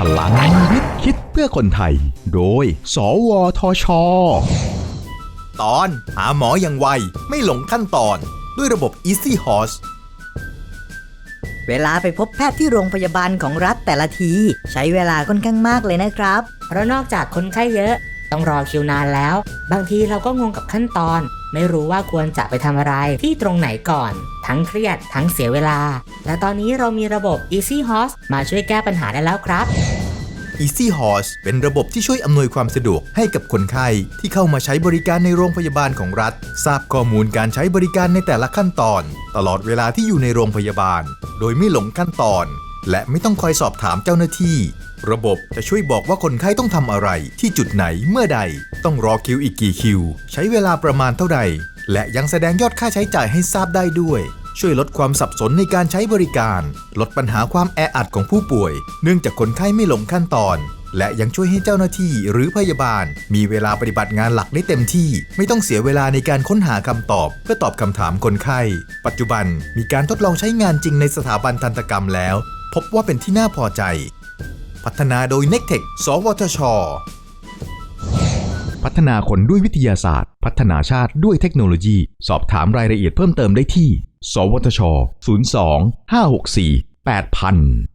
พลังวิทย์คิดเพื่อคนไทย โดย สวทช ตอนหาหมออย่างไว ไม่หลงขั้นตอน ด้วยระบบ Easy Horse เวลาไปพบแพทย์ที่โรงพยาบาลของรัฐแต่ละที ใช้เวลาค่อนข้างมากเลยนะครับ เพราะนอกจากคนไข้เยอะ ต้องรอคิวนานแล้ว บางทีเราก็งงกับขั้นตอน ไม่รู้ว่าควรจะไปทำอะไรที่ตรงไหนก่อน ทั้งเครียดทั้งเสียเวลา และตอนนี้เรามีระบบ Easy Horse มาช่วยแก้ปัญหาได้แล้วครับ Easy Horse เป็นระบบที่ช่วยอำนวยความสะดวกให้กับคนไข้ที่เข้ามาใช้บริการในโรงพยาบาลของรัฐ ทราบข้อมูลการใช้บริการในแต่ละขั้นตอน ตลอดเวลาที่อยู่ในโรงพยาบาล โดยไม่หลงขั้นตอน และไม่ต้องคอยสอบถามเจ้าหน้าที่ ระบบจะช่วยบอกว่าคนไข้ต้องทำอะไร ที่จุดไหนเมื่อใด ต้องรอคิวอีกกี่คิว ใช้เวลาประมาณเท่าใด และยังแสดงยอดค่าใช้จ่ายให้ทราบได้ด้วย ช่วยลดความสับสนในการใช้บริการ ลดปัญหาความแออัดของผู้ป่วย เนื่องจากคนไข้ไม่หลงขั้นตอนและยังช่วยให้เจ้าหน้าที่หรือพยาบาล มีเวลาปฏิบัติงานหลักได้เต็มที่ ไม่ต้องเสียเวลาในการค้นหาคำตอบ เพื่อตอบคำถามคนไข้ ปัจจุบันมีการทดลองใช้งานจริงในสถาบันทันตกรรมแล้ว พบว่าเป็นที่น่าพอใจ พัฒนาโดย n e c t e c h สวทช พัฒนาคนด้วยวิทยาศาสตร์ พัฒนาชาติด้วยเทคโนโลยี สอบถามรายละเอียดเพิ่มเติมได้ที่ สวทช 02 564 8000